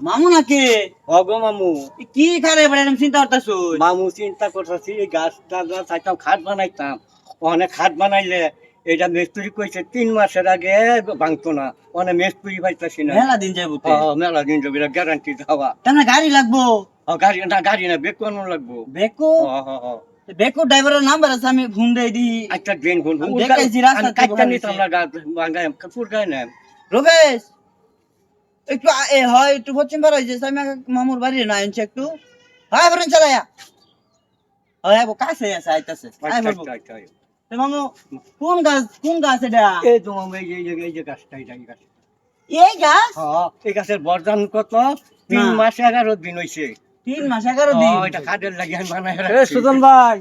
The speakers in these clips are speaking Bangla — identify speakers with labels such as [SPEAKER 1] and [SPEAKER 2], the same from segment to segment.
[SPEAKER 1] মামু নাকি?
[SPEAKER 2] অগো মামু।
[SPEAKER 1] কি খারে বড় এরকম চিন্তা করতেছো?
[SPEAKER 2] মামু চিন্তা করতেছি এই গাছটা যা চাইতাম খাট বানাইতাম। অনেক খাট বানাইলে এটা মিস্ত্রি কইছে তিন মাসের আগে ভাঙতো না। অনেক মিস্ত্রি পাইতেছি না।
[SPEAKER 1] মেলা দিন তো।
[SPEAKER 2] ও, মেলা দিন যাবে গ্যারান্টি দেওয়া।
[SPEAKER 1] তাহলে গাড়ি লাগবো?
[SPEAKER 2] ও, গাড়ি না গাড়ি না বেক লাগবো।
[SPEAKER 1] বেকো?
[SPEAKER 2] ও।
[SPEAKER 1] বেকো ড্রাইভারের নাম্বার আছে আমি ফোন দেই দি।
[SPEAKER 2] একটা ড্রেন ফোন
[SPEAKER 1] দেখাইছি রাস্তা বলে
[SPEAKER 2] নিতাম না গাছ ভাঙায় কাপুর গায়ে না।
[SPEAKER 1] রবেশ একটু এ হয় একটু পশ্চিম পাড়া হয়েছে সাইমা মামুর বাড়ি না আনছে একটু। হ্যাঁ হ্যাঁ বো কাছে আছে আইতাছে। মামু। কোন গাছ কোন গাছ এটা?
[SPEAKER 2] এই তো মামু এই যে- এই যে গাছটা এই গাছ।
[SPEAKER 1] এই গাছ?
[SPEAKER 2] হ্যাঁ, এই গাছের বরদান কত? তিন। মাস এগারো দিন হয়েছে
[SPEAKER 1] তিন মাস এগারো দিন।
[SPEAKER 2] এটা কাঠের লাগে আমি বানাই
[SPEAKER 3] এ সুজন ভাই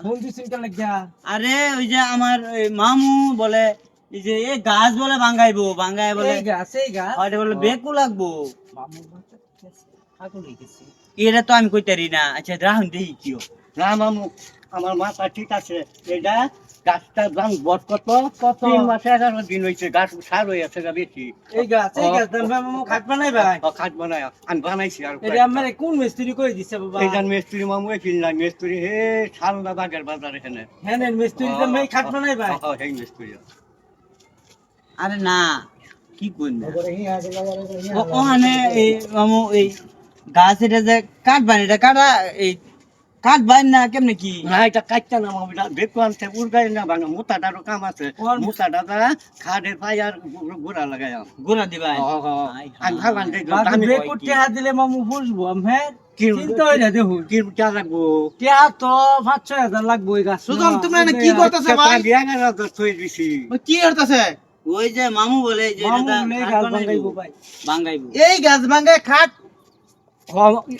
[SPEAKER 3] ফোন দিছেন লাগিয়া।
[SPEAKER 1] আরে ওই যে আমার মামু বলে এই যে এই গাছ বলে ভাঙ্গাই বলে
[SPEAKER 3] এই গাছ এই গাছ?
[SPEAKER 1] ওইটা বলে বেকু লাগবো। এটা তো আমি কইতারি না। আচ্ছা রাহুন দেখি কিও
[SPEAKER 2] না মামু আমার মাথা ঠিক আছে। এটা গাছটা দাম বট কত?
[SPEAKER 3] কত?
[SPEAKER 2] তিন মাস এগারো দিন হয়েছে গাছ সার হয়ে আছে গা বেশি।
[SPEAKER 3] এই গাছ এই গাছ ভাই মামু খাট বানাই ভাই?
[SPEAKER 2] খাট বানায় আমি বানাইছি আর
[SPEAKER 3] এটা আমার কোন মিস্ত্রি করে দিছে বাবা?
[SPEAKER 2] এইখান মিস্ত্রি মামু এখানে না মিস্ত্রি হে সালনা বাগের বাজার এখানে।
[SPEAKER 3] হ্যাঁ মিস্ত্রি ভাই খাট বানাই ভাই?
[SPEAKER 2] হ্যাঁ, মিস্ত্রি।
[SPEAKER 1] আরে না। কি করবে ওখানে এই মামু এই গাছ এটা যে কাটবান এটা কাটা এই কাটবান না কেমনে কি?
[SPEAKER 2] না এটা কাটতে না মামু এটা দেখো আনতে উড়গাই না বানা মোটাটারও কাম আছে।
[SPEAKER 1] ওর-
[SPEAKER 2] মোটাটা খাড়ের পাই আর গোড়া লাগাই
[SPEAKER 1] গোড়া দিবাই
[SPEAKER 2] হ্যাঁ, হ্যাঁ। আমি
[SPEAKER 1] হ্যাঁ।
[SPEAKER 2] ভাবান দেখলাম
[SPEAKER 3] বাকি? হাত দিলে মামু বুঝব আমি
[SPEAKER 2] কি
[SPEAKER 3] চিন্তা হয় না দেখুন।
[SPEAKER 2] কি কে লাগবো?
[SPEAKER 3] টিয়া তো পাঁচ ছয় হাজার লাগবো এই গাছ।
[SPEAKER 4] সুজন, তুমি কি করতেছো?
[SPEAKER 2] গেল তো দিছি।
[SPEAKER 4] কি করতেছে?
[SPEAKER 1] ওই যে মামু বলে যে
[SPEAKER 3] এই গাছ
[SPEAKER 1] বানাইবো।
[SPEAKER 3] বানাইবো
[SPEAKER 4] এই গাছ ভাঙ্গে খাট।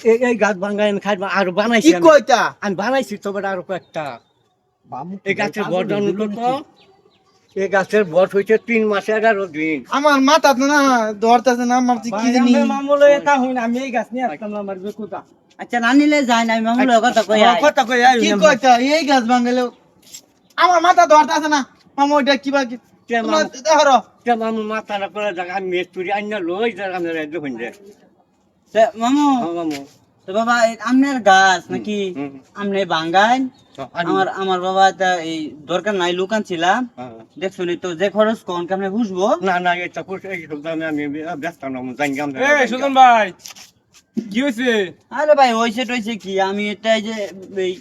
[SPEAKER 2] এই- এই গাছ ভাঙ্গাই আমি খাই আর বানাইছি
[SPEAKER 4] কি
[SPEAKER 2] আমি। বানাইছি তো বেটা আরও কয়েকটা।
[SPEAKER 3] মামু
[SPEAKER 2] এই গাছের বর্ধন তো। এই গাছের বয়স হয়েছে তিন মাস এগারো দিন।
[SPEAKER 4] আমার মাথা তো না ধরতেছে না আমার কি জানি
[SPEAKER 3] মামু লই এটা হইন আমি এই গাছ নিয়ে আসতাম না আমার বেকুতা
[SPEAKER 1] আচ্ছা না নিলে যায় না আমি মামু লোক কথা কই
[SPEAKER 3] কথা কই
[SPEAKER 4] কি কইতা? এই গাছ ভাঙ্গলে আমার মাথা ধরতেছে না। মামা ওইটা কি বা কি
[SPEAKER 2] কে
[SPEAKER 4] তোমরা
[SPEAKER 2] মামু-
[SPEAKER 4] দেখো
[SPEAKER 2] কে মামু মাথাটা করে দেখ আমি মেস্তুরি আইনা লই যাক আমি দেখুন যে
[SPEAKER 1] মামু
[SPEAKER 2] মামু
[SPEAKER 1] তো বাবা আমনের গাছ নাকি আমনে বাঙ্গাইন আমার আমার বাবা তা এই দরকার নাই লুকান ছিলাম। দেখছ নি তো যে খরচ কোন কেমনে বুঝব
[SPEAKER 2] না না এটা আমি ব্যস্ত না জানি
[SPEAKER 3] এই সুজন ভাই কি হইছে
[SPEAKER 1] আরে ভাই হইছে টইছে কি আমি এটাই যে এই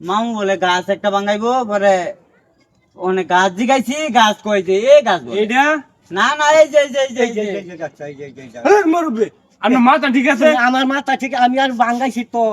[SPEAKER 1] মামু বলে গাছ একটা বাঙ্গাইবো পরে অনেক গাছ জিগাইছি গাছ কইছে এই গাছ
[SPEAKER 3] এইটা
[SPEAKER 1] না না এই যে যে যে,
[SPEAKER 2] যে।
[SPEAKER 1] যে
[SPEAKER 2] এই যে এই যে যে যে।
[SPEAKER 3] মরবে আপনার মাথা ঠিক আছে?
[SPEAKER 2] আমার মাথা ঠিক আমি আর বাঙ্গাইছি তো।